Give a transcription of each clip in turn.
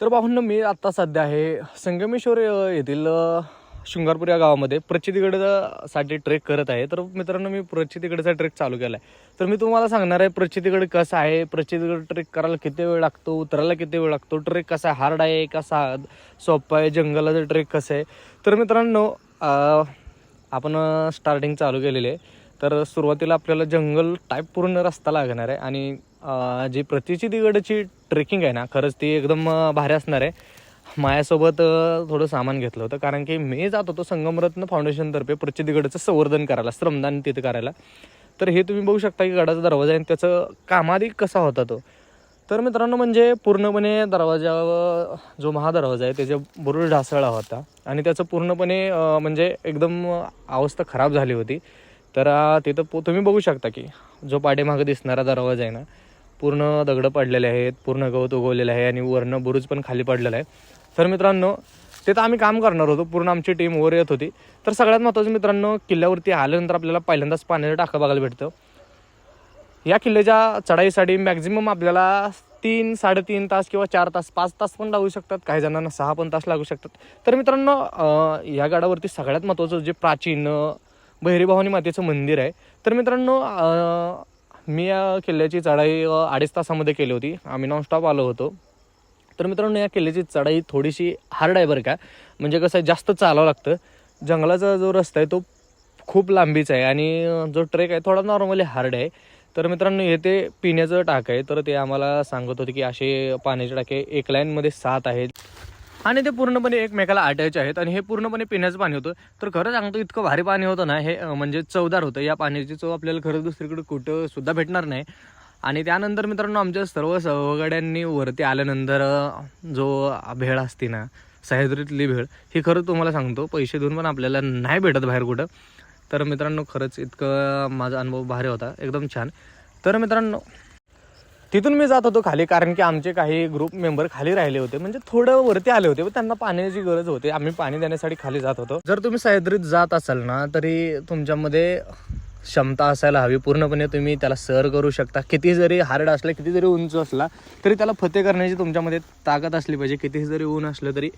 तर भाऊंना मी आत्ता सध्या आहे संगमेश्वर येथील शृंगारपूर या गावामध्ये. प्रचितीगडसाठी ट्रेक करत आहे. तर मित्रांनो मी प्रचितीगडचा ट्रेक चालू केला आहे तर मी तुम्हाला सांगणार आहे प्रचितीगड कसं आहे? प्रचितीगड ट्रेक करायला किती वेळ लागतो? उतरायला किती वेळ लागतो? ट्रेक कसा आहे हार्ड आहे? का सा सोपा आहे? जंगलाचं ट्रेक कसं आहे? तर मित्रांनो आपण स्टार्टिंग चालू केलेली आहे. तर सुरुवातीला आपल्याला जंगल टाईप पूर्ण रस्ता लागणार आहे आणि जी प्रतिचितीगडची ट्रेकिंग आहे ना खरंच ती एकदम भारी असणार आहे. माझ्यासोबत थोडं सामान घेतलं होतं कारण की मी जात होतो संगमरत्न फाउंडेशनतर्फे प्रचितीगडचं संवर्धन करायला श्रमदान तिथं करायला. तर हे तुम्ही बघू शकता की गडाचा दरवाजा आहे आणि त्याचं कामाधी कसा होता तो. तर मित्रांनो म्हणजे पूर्णपणे दरवाजा जो महादरवाजा आहे त्याच्या बुरुज ढासळला होता. आणि त्याचं पूर्णपणे म्हणजे एकदम अवस्था खराब झाली होती. तर तिथं पो तुम्ही बघू शकता की जो पाठीमागं दिसणारा दरवाजा आहे ना पूर्ण दगडं पडलेले आहेत पूर्ण गवत उगवलेलं आहे आणि वरनं बुरुज पण खाली पडलेलं आहे. तर मित्रांनो तिथं आम्ही काम करणार होतो पूर्ण आमची टीम वर येत होती. तर सगळ्यात महत्त्वाचं मित्रांनो किल्ल्यावरती आल्यानंतर आपल्याला पहिल्यांदाच पाण्याचं टाका बघायला भेटतं. या किल्ल्याच्या चढाईसाठी मॅक्झिमम आपल्याला तीन साडेतीन तास किंवा चार तास पाच तास पण लागू शकतात. काही जणांना सहा पण तास लागू शकतात. तर मित्रांनो या गडावरती सगळ्यात महत्त्वाचं जे प्राचीन अं, भैरीभवानी मातेचं मंदिर आहे. तर मित्रांनो मी या किल्ल्याची चढाई अडीच तासामध्ये केली होती. आम्ही नॉनस्टॉप आलो होतो. तर मित्रांनो या किल्ल्याची चढाई थोडीशी हार्ड आहे बरं का. म्हणजे कसं आहे जास्त चालावं लागतं. जंगलाचा जो रस्ता आहे तो खूप लांबीचा आहे आणि जो ट्रेक आहे थोडा नॉर्मली हार्ड आहे. तर मित्रांनो येथे पिण्याचं टाक आहे. तर ते आम्हाला सांगत होते की असे पाण्याचे टाके एक लाईनमध्ये सात आहेत. आणि ते पूर्णपणे एकमेकाला अटॅच आहेत आणि हे पूर्णपणे पिण्याचं पाणी होतं. तर खरं सांगतो इतकं भारी पाणी होतं ना हे म्हणजे चवदार होतं. या पाण्याची चव आपल्याला खरं दुसरीकडे कुठं सुद्धा भेटणार नाही. आणि त्यानंतर मित्रांनो आमच्या सर्व सहगड्यांनी वरती आल्यानंतर जो भेळ असते ना सह्याद्रीतली भेळ ही खरं तुम्हाला सांगतो पैसे देऊन पण आपल्याला नाही भेटत बाहेर कुठं. तर मित्रांनो खरंच इतकं माझा अनुभव भारी होता एकदम छान. तर मित्रांनो तिथून मी जात होतो खाली कारण की आमचे काही ग्रुप मेंबर खाली राहिले होते. म्हणजे थोडं वरती आले होते त्यांना पाण्याची गरज होती. आम्ही पाणी देण्यासाठी खाली जात होतो. जर तुम्ही सह्याद्रीत जात असाल ना तरी तुमच्यामध्ये क्षमता असायला हवी. पूर्णपणे तुम्ही त्याला सर करू शकता. किती जरी हार्ड असला किती जरी उंच असला तरी त्याला फते करण्याची तुमच्यामध्ये ताकद असली पाहिजे. किती जरी ऊन असलं तरी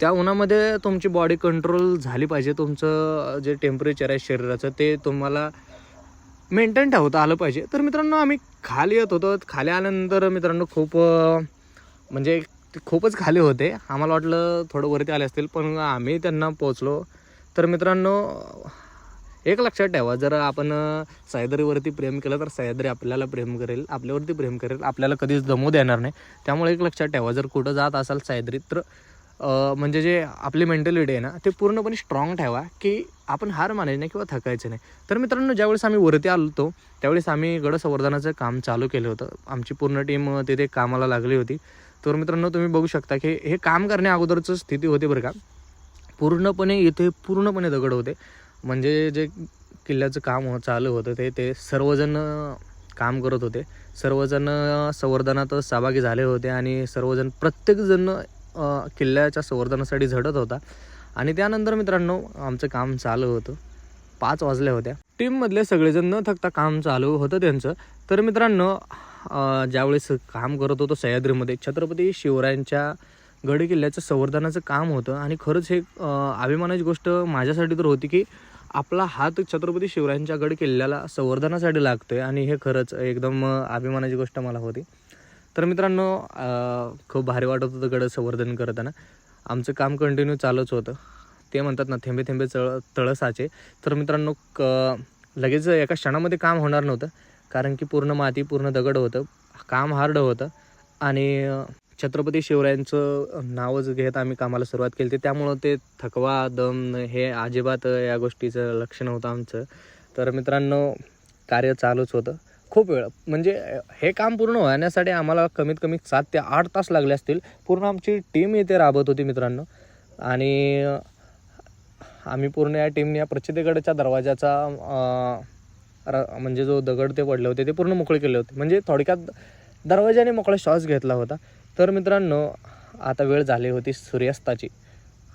त्या उन्हामध्ये तुमची बॉडी कंट्रोल झाली पाहिजे. तुमचं जे टेम्परेचर आहे शरीराचं ते तुम्हाला मेंटेन ठेवता आलं पाहिजे. तर मित्रांनो आम्ही खाली येत होतो. खाली आल्यानंतर मित्रांनो खूप म्हणजे खूपच खाली होते. आम्हाला वाटलं थोडं वरती आले असतील पण आम्ही त्यांना पोचलो तर मित्रांनो एक लक्षात ठेवा जर आपण सह्याद्रीवरती प्रेम केलं तर सह्याद्री आपल्याला प्रेम करेल आपल्यावरती प्रेम करेल आपल्याला कधीच दमू देणार नाही. त्यामुळे एक लक्षात ठेवा जर कुठं जात असाल सह्याद्रीत तर म्हणजे जे आपली मेंटॅलिटी आहे ना ते पूर्णपणे स्ट्रॉंग ठेवा की आपण हार मानायची नाही किंवा थकायचं नाही. तर मित्रांनो ज्यावेळेस आम्ही वरती आलो होतो त्यावेळेस आम्ही गड संवर्धनाचं काम चालू केलं होतं. आमची पूर्ण टीम तिथे कामाला लागली होती. तर मित्रांनो तुम्ही बघू शकता की हे काम करण्या अगोदरचं स्थिती होती बरं का. पूर्णपणे इथे पूर्णपणे दगड होते. म्हणजे जे किल्ल्याचं काम हो, चालू होतं ते ते सर्वजण काम करत होते. सर्वजण संवर्धनात सहभागी झाले होते आणि सर्वजण प्रत्येकजण किल्ल्याच्या संवर्धनासाठी झडत होता. आणि त्यानंतर मित्रांनो आमचं काम चालू होतं. पाच वाजल्या होत्या. टीममधले सगळेजण न थकता काम चालू होतं त्यांचं. तर मित्रांनो ज्यावेळेस काम करत होतो सह्याद्रीमध्ये छत्रपती शिवरायांच्या गड किल्ल्याचं संवर्धनाचं काम होतं. आणि खरंच हे अभिमानाची गोष्ट माझ्यासाठी तर होती की आपला हात छत्रपती शिवरायांच्या गड किल्ल्याला संवर्धनासाठी लागतोय. आणि हे खरंच एकदम अभिमानाची गोष्ट मला होती. तर मित्रांनो खूप भारी वाटत होतं गड संवर्धन करताना. आमचं काम कंटिन्यू चालूच होतं. ते म्हणतात ना थेंबे थेंबे चळ तळसाचे. तर मित्रांनो क लगेच एका क्षणामध्ये काम होणार नव्हतं. कारण की पूर्ण माती पूर्ण दगड होतं. काम हार्ड होतं. आणि छत्रपती शिवरायांचं नावच घेत आम्ही कामाला सुरुवात केली होती. त्यामुळं ते थकवा दम हे अजिबात या गोष्टीचं लक्ष नव्हतं आमचं. तर मित्रांनो कार्य चालूच होतं. खूप वेळ. म्हणजे हे काम पूर्ण होण्यासाठी आम्हाला कमीत कमी सात ते आठ तास लागले असतील. पूर्ण आमची टीम इथे राबत होती मित्रांनो. आणि आम्ही पूर्ण या टीमने या प्रचितेगडच्या दरवाजाचा र- म्हणजे जो दगड ते पडले होते ते पूर्ण मोकळे केले होते. म्हणजे थोडक्यात दरवाजाने मोकळा श्वास घेतला होता. तर मित्रांनो आता वेळ झाली होती सूर्यास्ताची.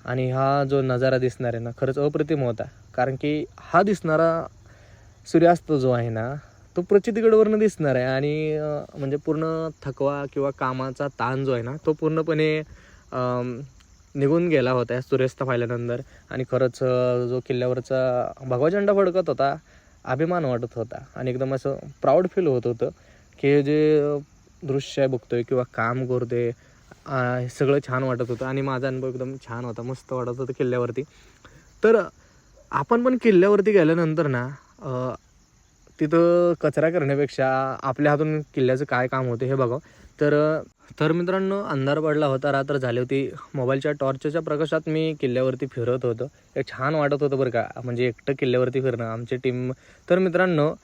आणि हा जो नजारा दिसणार आहे ना खरंच अप्रतिम होता. कारण की हा दिसणारा सूर्यास्त जो आहे ना तो प्रचितीगडवरनं दिसणार आहे. आणि म्हणजे पूर्ण थकवा किंवा कामाचा ताण जो आहे ना तो पूर्णपणे निघून गेला होता सूर्यास्त पाहिल्यानंतर. आणि खरंच जो किल्ल्यावरचा भगवा झेंडा फडकत होता अभिमान वाटत होता. आणि एकदम असं प्राऊड फील होत होतं की हे जे दृश्य आहे बघतोय किंवा काम करतोय हे सगळं छान वाटत होतं. आणि माझा अनुभव एकदम छान होता मस्त वाटत होता किल्ल्यावरती. तर आपण पण किल्ल्यावरती गेल्यानंतर ना तिथं कचरा करण्यापेक्षा आपल्या हातून किल्ल्याचं काय काम होतं हे बघावं. तर तर मित्रांनो अंधार पडला होता रात्र झाली होती. मोबाईलच्या टॉर्चच्या प्रकाशात मी किल्ल्यावरती फिरत होतो. एक छान वाटत होतं बरं का म्हणजे एकटं किल्ल्यावरती फिरणं आमची टीम. तर मित्रांनो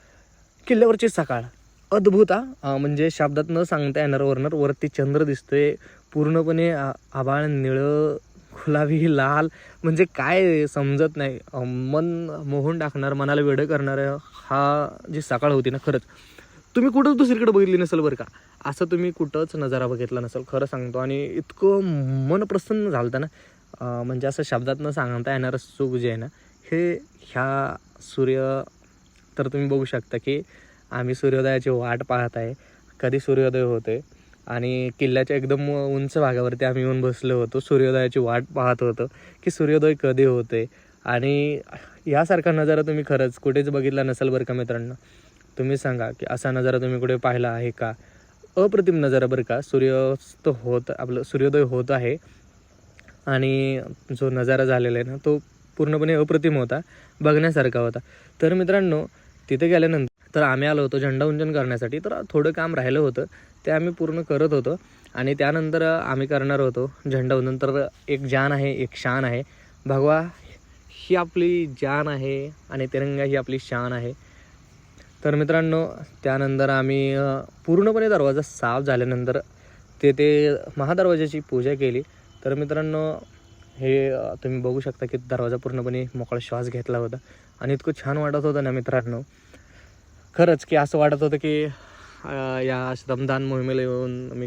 किल्ल्यावरची सकाळ. अद्भुत म्हणजे शब्दात न सांगता येणार वरणार वरती चंद्र दिसतोय. पूर्णपणे आ- आभाळ निळं गुलाबी लाल म्हणजे काय समजत नाही. मन मोहून टाकणार मनाला वेडं करणार हा जी सकाळ होती ना खरंच. तुम्ही कुठंच दुसरीकडे बघितली नसेल बरं का? असं तुम्ही कुठंच नजारा बघितला नसेल खरं सांगतो. आणि इतकं मन प्रसन्न झालं ना. म्हणजे असं शब्दात न सांगता येणारं सुख जे आहे ना. हे ह्या सूर्य तर तुम्ही बघू शकता की आम्ही सूर्योदयाची वाट पाहत आहे. कधी सूर्योदय होते आणि किल्ल्याच्या एकदम उंच भागावरती आम्ही येऊन बसलो होतो. सूर्योदयाची वाट पाहत होतो की सूर्योदय कधी होते आणि यासारखा नजारा तुम्ही खरंच कुठेच बघितला नसेल बरं का मित्रांनो? तुम्ही सांगा की असा नजारा तुम्ही कुठे पाहिला आहे का? अप्रतिम नजारा बरं का? सूर्यास्त होत आपलं सूर्योदय होत आहे. आणि जो नजारा झालेला आहे ना तो पूर्णपणे अप्रतिम होता बघण्यासारखा होता. तर मित्रांनो तिथे गेल्यानंतर तर आम्ही आलो होतो झेंडावंदन करण्यासाठी. तर थोडं काम राहिलं होतं. ते आम्ही पूर्ण करत होतो. आणि त्यानंतर आम्ही करणार होतो झेंडावंदन तर एक जान आहे एक शान आहे. भगवा ही आपली जान आहे आणि तिरंगा ही आपली शान आहे. तर मित्रांनो त्यानंतर आम्ही पूर्णपणे दरवाजा साफ झाल्यानंतर ते ते महादरवाजाची पूजा केली. तर मित्रांनो हे तुम्ही बघू शकता की दरवाजा पूर्णपणे मोकळा श्वास घेतला होता. आणि इतकं छान वाटत होतं ना मित्रांनो. खरंच की असं वाटत होतं की या श्रमदान मोहिमेला येऊन मी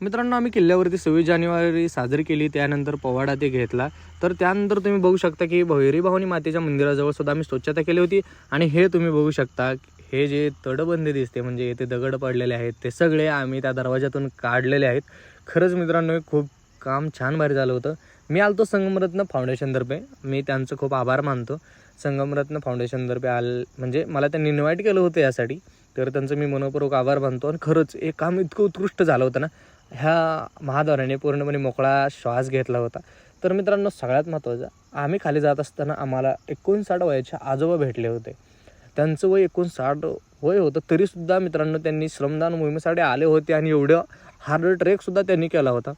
मित्रांनो आम्ही किल्ल्यावरती सव्वीस जानेवारी साजरी केली त्यानंतर पोवाडा ते घेतला. तर त्यानंतर तुम्ही बघू शकता की भैरी भवानी मातेच्या मंदिराजवळ सुद्धा आम्ही स्वच्छता केली होती. आणि हे तुम्ही बघू शकता हे जे तडबंदी दिसते म्हणजे येथे दगड पडलेले आहेत ते सगळे आम्ही त्या दरवाजातून काढलेले आहेत. खरंच मित्रांनो खूप काम छान भारी झालं होतं. मी आलतो संगमरत्न फाउंडेशनतर्फे मी त्यांचं खूप आभार मानतो. संगमरत्न फाउंडेशनतर्फे आल म्हणजे मला त्यांनी इन्व्हाइट केलं होतं यासाठी. तर त्यांचं मी मनपूर्वक आभार मानतो. आणि खरंच हे काम इतकं उत्कृष्ट झालं होतं ना. ह्या महाद्वाराने पूर्णपणे मोकळा श्वास घेतला होता. तर मित्रांनो सगळ्यात महत्त्वाचं आम्ही खाली जात असताना आम्हाला एकोणसाठ वयाचे आजोबा भेटले होते. त्यांचं वय एकोणसाठ वय होतं तरीसुद्धा मित्रांनो त्यांनी श्रमदान मोहिमेसाठी आले होते आणि एवढं हार्ड ट्रेकसुद्धा त्यांनी केला होता.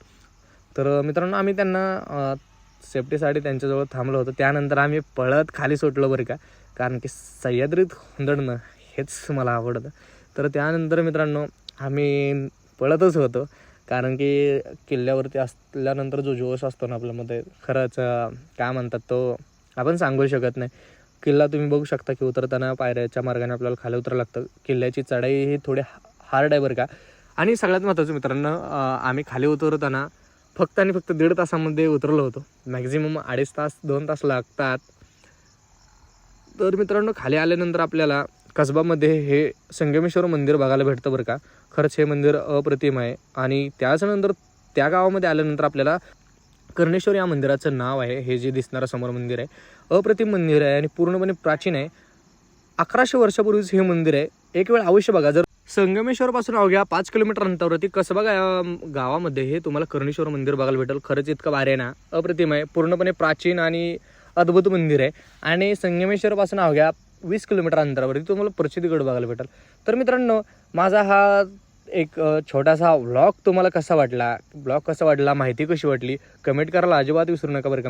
तर मित्रांनो आम्ही त्यांना सेफ्टीसाठी त्यांच्याजवळ थांबलो होतो. त्यानंतर आम्ही पळत खाली सुटलो बरं का. कारण की सह्याद्रीत हुंदडणं हेच मला आवडतं. तर त्यानंतर मित्रांनो आम्ही पळतच होतो. कारण की किल्ल्यावरती असल्यानंतर जो जोश असतो ना आपल्यामध्ये खरंच काय म्हणतात तो आपण सांगू शकत नाही. किल्ला तुम्ही बघू शकता की उतरताना पायऱ्याच्या मार्गाने आपल्याला खाली उतरावं लागतं. किल्ल्याची चढाई ही थोडी हार्ड आहे बरं का. आणि सगळ्यात महत्त्वाचं मित्रांनो आम्ही खाली उतरताना फक्त आणि फक्त दीड तासामध्ये उतरलो होतो. मॅक्झिमम अडीच तास दोन तास लागतात. तर मित्रांनो खाली आल्यानंतर आपल्याला कसबामध्ये हे संगमेश्वर मंदिर बघायला भेटतं बरं का. खरंच हे मंदिर अप्रतिम आहे. आणि त्याच्यानंतर त्या गावामध्ये आल्यानंतर आपल्याला कर्णेश्वर या मंदिराचं नाव आहे. हे जे दिसणारं समोर मंदिर आहे. अप्रतिम मंदिर आहे आणि पूर्णपणे प्राचीन आहे. अकराशे वर्षापूर्वीच हे मंदिर आहे. एक वेळ अवश्य बघा. जर संगमेश्वरपासून अवघ्या पाच किलोमीटर अंतरावरती कसबा गा गावामध्ये हे तुम्हाला कर्णेश्वर मंदिर बघायला भेटेल. खरंच इतकं भारी आहे ना. अप्रतिम आहे. पूर्णपणे प्राचीन आणि अद्भुत मंदिर आहे. आणि संगमेश्वरपासून अवघ्या वीस किलोमीटर अंतरावरती तुम्हाला प्रसिद्धीगड बघायला भेटेल. तर मित्रांनो माझा हा एक छोटासा व्लॉग तुम्हाला कसा वाटला? ब्लॉग कसा वाटला? माहिती कशी वाटली? कमेंट करायला अजिबात विसरू नका बरं